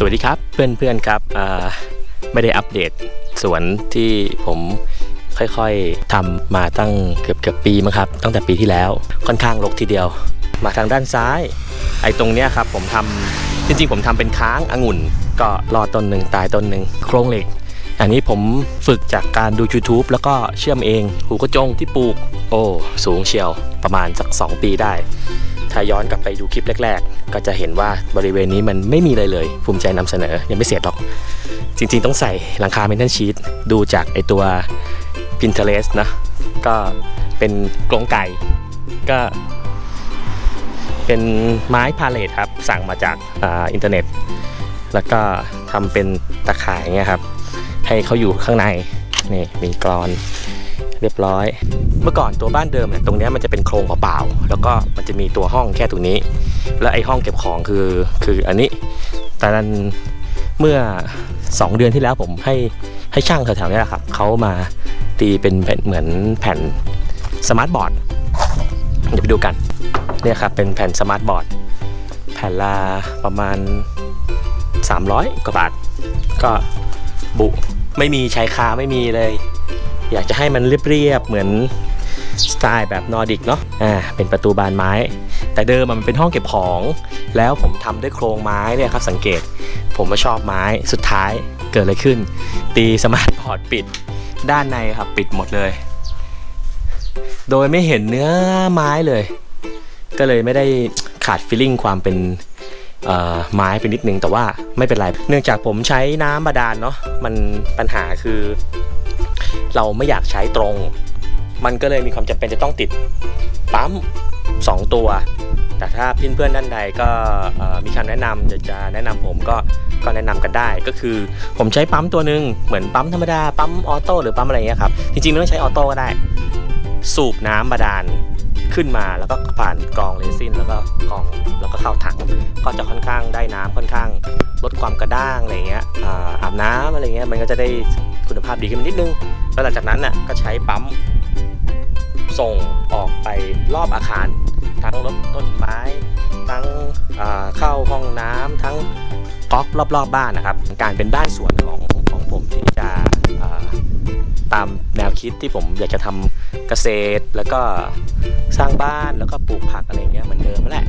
สวัสดีครับเพื่อนๆครับไม่ได้อัปเดตสวนที่ผมค่อยๆทำมาตั้งเกือบเกือบปีมั้งครับ ตั้งแต่ปีที่แล้วค่อนข้างรกทีเดียว มาทางด้านซ้าย ไอ้ตรงเนี้ยครับผมทำจริงๆ ผมทำเป็นค้างองุ่น ก็รอดต้นหนึ่งตายต้นหนึ่งโครงเหล็ก อันนี้ผมฝึกจากการดู YouTube แล้วก็เชื่อมเอง หูกระจงที่ปลูก โอ้ สูงเชียวประมาณสัก 2 ปีได้ ถ้าย้อนกลับไปดูคลิปแรก ๆ ก็จะเห็นว่าบริเวณนี้มันไม่มีเลยเลย ภูมิใจนำเสนอ ยังไม่เสร็จหรอก จริง ๆ ต้องใส่หลังคาเมนเทนชีตดูจากไอตัว Pinterest นะ ก็เป็นกรงไก่ ก็เป็นไม้พาเลทครับ สั่งมาจากออินเทอร์เน็ต แล้วก็ทำเป็นตะข่ายเงี้ยครับ ให้เขาอยู่ข้างใน นี่มีกรอน เรียบร้อย เมื่อก่อนตัวบ้านเดิมเนี่ยตรงเนี้ยมันจะเป็นโครงเปล่าๆแล้วก็มันจะมีตัวห้องแค่ตรงนี้ แล้วไอ้ห้องเก็บของคือคืออันนี้แต่นั้นเมื่อ 2 เดือนที่แล้วผมให้ให้ช่างแถวๆเนี้แหละครับเขามาตีเป็นแผ่นเหมือนแผ่นสมาร์ทบอร์ดเดี๋ยวไปดูกันเนี่ยครับเป็นแผ่นสมาร์ทบอร์ดแผ่นละประมาณ 300 กว่าบาท ก็บุไม่มีชายคาไม่มีเลย อยากจะให้มันเรียบๆเหมือนสไตล์แบบนอร์ดิกเนาะอ่าเป็นประตูบานไม้ แต่เดิมมันเป็นห้องเก็บของ แล้วผมทำด้วยโครงไม้เนี่ยครับสังเกต ผมว่าชอบไม้สุดท้ายเกิดอะไรขึ้น ตีสมาร์ทพอร์ตปิดด้านในครับปิดหมดเลย โดยไม่เห็นเนื้อไม้เลย ก็เลยไม่ได้ขาดฟีลลิ่งความเป็นไม้ไปนิดนึงแต่ว่าไม่เป็นไร เนื่องจากผมใช้น้ำบาดาลเนาะมันปัญหาคือ เราไม่อยากใช้ตรง มันก็เลยมีความจำเป็นจะต้องติดปั๊ม 2 ตัว แต่ถ้าเพื่อนๆด้านใดก็มีคำแนะนำจะจะแนะนำผมก็ก็แนะนำกันได้ก็คือ ผมใช้ปั๊มตัวหนึ่งเหมือนปั๊มธรรมดาปั๊มออโต้หรือปั๊มอะไรเงี้ยครับจริงๆไม่ต้องใช้ออโต้ก็ได้ สูบน้ำบาดาล ขึ้นมาแล้วก็ผ่านกรองเรซินแล้วก็กรองแล้วก็เข้าถัง ก็จะค่อนข้างได้น้ำค่อนข้างลดความกระด้างอะไรเงี้ยอาบน้ำอะไรเงี้ยมันก็จะได้คุณภาพดีขึ้นนิดนึง แล้วหลังจากนั้นน่ะก็ใช้ปั๊มส่งออกไปรอบอาคาร ทั้งรถต้นไม้ ทั้งเข้าห้องน้ำทั้งก๊อกรอบๆบบ้านนะครับ การเป็นบ้านสวนของของผมที่จะามแนวคิดที่ผมอยากจะทำเกษตร แล้วก็สร้างบ้านแล้วก็ปลูกผักอะไรเงี้ยเหมือนเดิมนั่นแหละ